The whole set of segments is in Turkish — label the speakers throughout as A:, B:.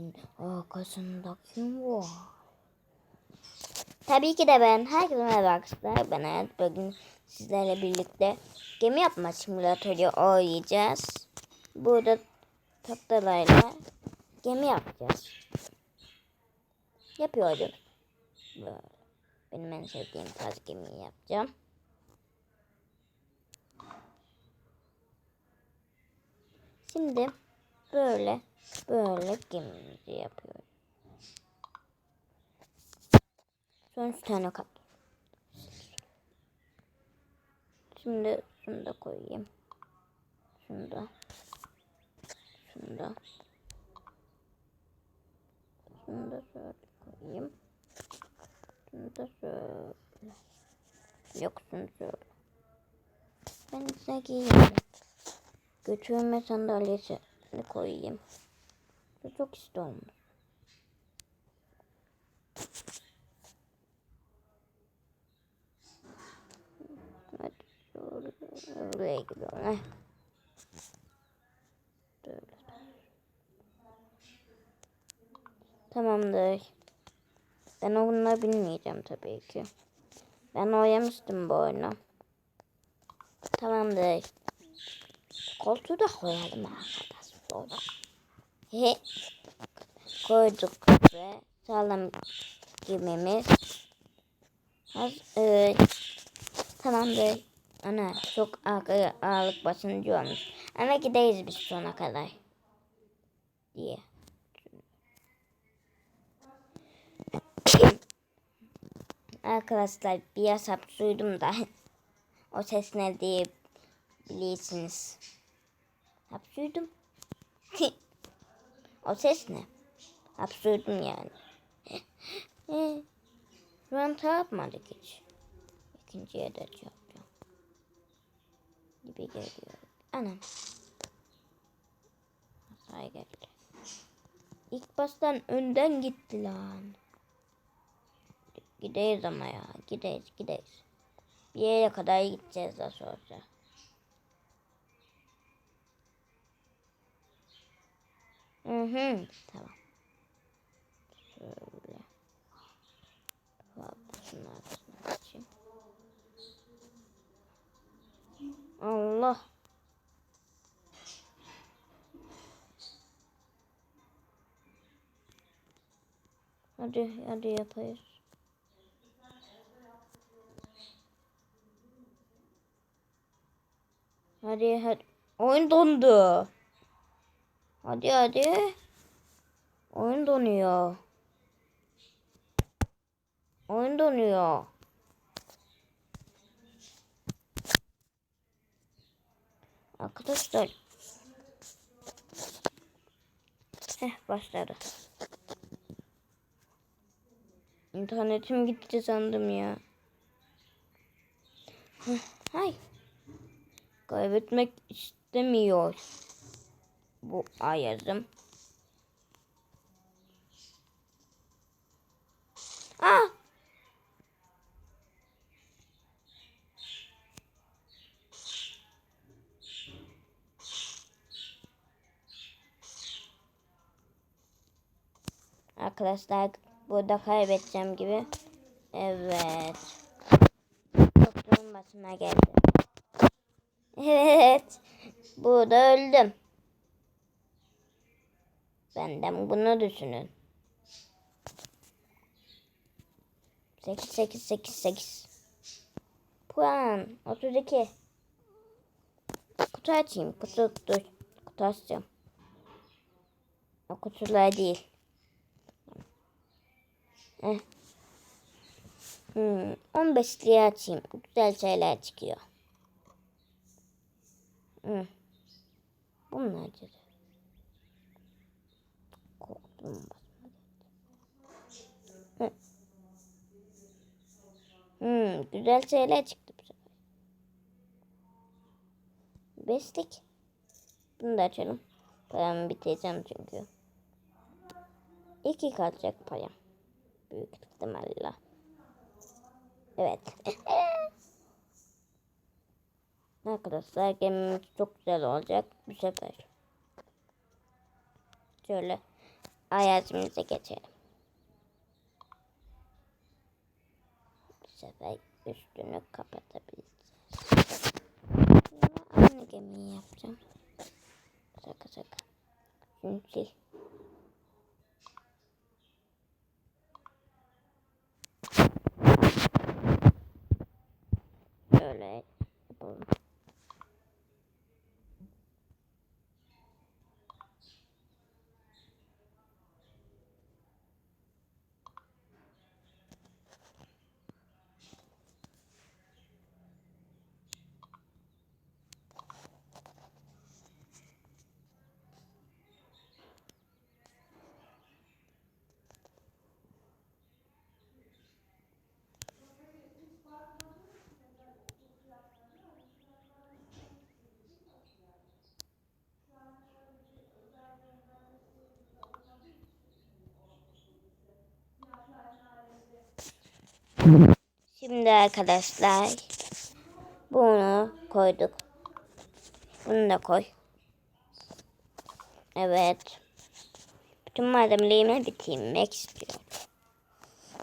A: Denizin arkasında kim var? Tabii ki de ben. Herkese merhaba arkadaşlar. Ben Hayat. Bugün sizlerle birlikte gemi yapma simülatörü oynayacağız. Burada tahtalarla gemi yapacağız. Yapıyorum. Böyle. Benim en sevdiğim tarz gemiyi yapacağım. Şimdi böyle böyle gemimizi yapıyorum. Son üç tane kat. Şimdi şunu da koyayım. Şunu da. Şunu da. Şunu da şöyle koyayım. Şunu da şöyle. Yok şunu şöyle. Ben size giyeyim. Götürme sandalyesini koyayım. Bu çok işte olmuş. Buraya gidiyorum. Böyle. Tamamdır. Ben onunla bilmeyeceğim tabii ki. Ben oynamıştım bu oyunu. Tamamdır. Koltuğu da koyalım arkadaşlar. He. Koyduk ve sağlam gemimiz. Hazır. Tamamdır. Ana çok ağır, ağırlık basıncı olmuş. Ama gideriz biz sona kadar. Diye. Arkadaşlar bir hesap suydum da o ses ne diye bilirsiniz. Hapşurdum. o ses ne? Hapşurdum yani. an yapmadık hiç. İkinciye de yapacağım. Gibi geliyor. Anam. Hataya geldi. İlk baştan önden gitti lan. Gideyiz ama ya. Gideyiz gideyiz. Bir yere kadar gideceğiz daha sonra. Hı hı. Tamam. Şöyle. Şunun arkasına geçeyim. Allah. Hadi hadi yapayız. Hadi hadi. Oyun dondu. Hadi hadi. Oyun donuyor. Oyun donuyor. Arkadaşlar. Heh başladı. İnternetim gitti sandım ya. Hay. Kaybetmek istemiyor. Bu ayazım. Ah! Arkadaşlar burada kaybedeceğim gibi. Evet. Doktorun başına geldi. Evet. Burada öldüm. Benden bunu düşünün. 8 8 8 8 Puan 32 Kutu açayım. Kutu dur. Kutu açacağım. O kutular değil. Eh. Hmm, 15 liraya açayım. Güzel şeyler çıkıyor. Hmm. Bunlar Hı. Hmm, güzel şeyler çıktı bu sefer. Bestik. Bunu da açalım. Paramı bitireceğim çünkü. İki kalacak param. Büyük ihtimalle. Evet. Arkadaşlar gemimiz çok güzel olacak bu sefer. Şöyle Hayatımıza geçelim. Bu sefer üstünü kapatabiliriz. Aynı gemiyi yapacağım. Şaka şaka. Çünkü Böyle yapalım. Şimdi arkadaşlar bunu koyduk. Bunu da koy. Evet. Bütün malzemelerimi bitirmek istiyorum.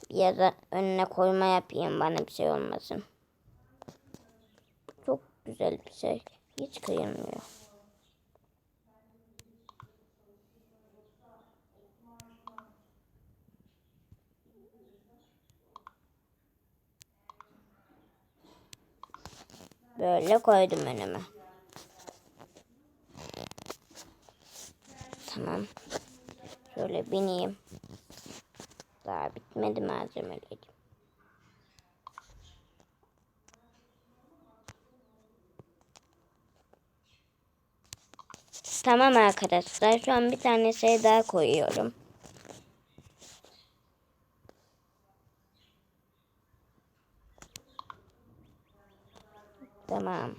A: Ya da önüne koyma yapayım bana bir şey olmasın. Çok güzel bir şey. Hiç kıyılmıyor. Böyle koydum önüme. Tamam. Şöyle bineyim. Daha bitmedi malzemelerim. Tamam arkadaşlar. Şu an bir tane şey daha koyuyorum. Tamam.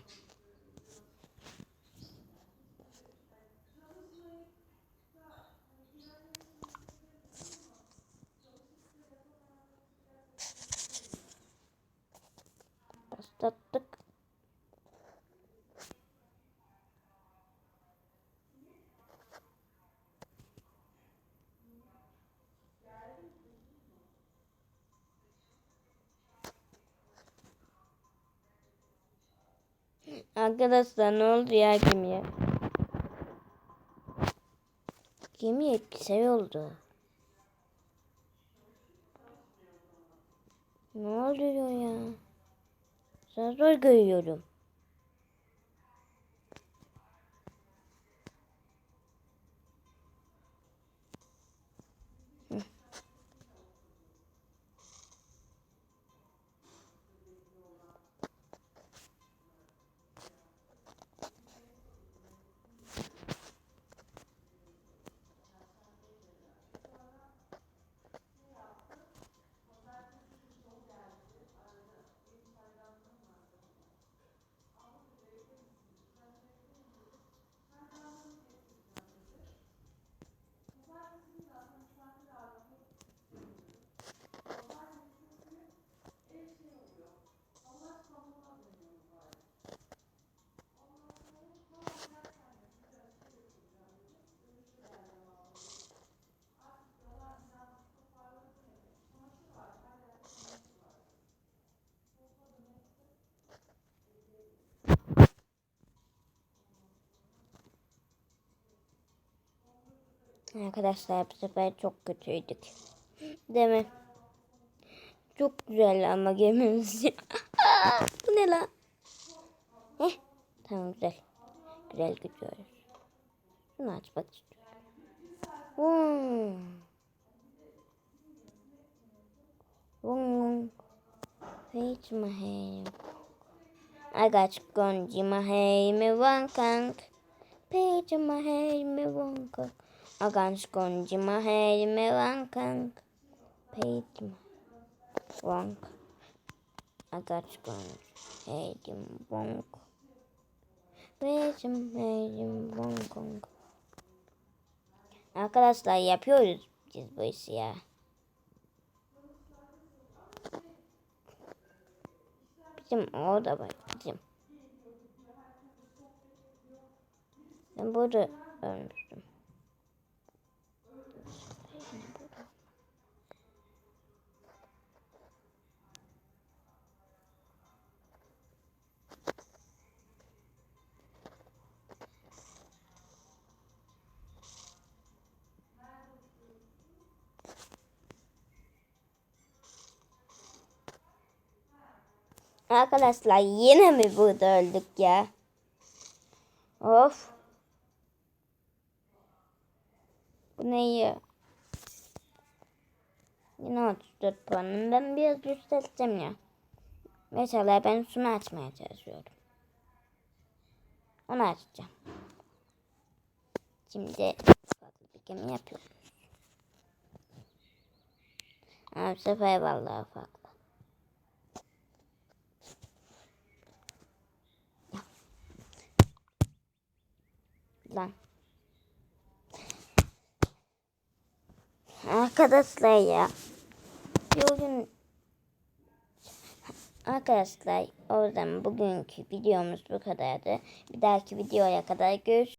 A: Başlattık. Arkadaşlar ne oldu ya gemiye? Gemiye bir şey oldu. Ne oluyor ya? Zor görüyorum. Arkadaşlar bu sefer çok kötüydük. Değil mi? Çok güzel ama gemimiz. bu ne lan? Heh, tamam güzel. Güzel gidiyoruz. Şunu açmak istiyorum. Hmm. Hiç mi hey? I got gonji ma hey me wankang. Page ma hey me wankang. I got gonji ma hey me wankang. Page ma wank. I got gonji hey me wank. Page ma hey me wankang. Arkadaşlar yapıyoruz biz bu işi ya. Bizim orada var bizim. Ben burada ölmüştüm. Arkadaşlar yine mi burada öldük ya? Of. Bu ne ya? Yine 34 puanım. Ben biraz yükselteceğim ya. Mesela ben şunu açmaya çalışıyorum. Onu açacağım. Şimdi farklı bir gemi yapıyoruz. Ha, bu sefer vallahi farklı. Lan. Arkadaşlar ya. Bugün Arkadaşlar o zaman bugünkü videomuz bu kadardı. Bir dahaki videoya kadar görüşürüz.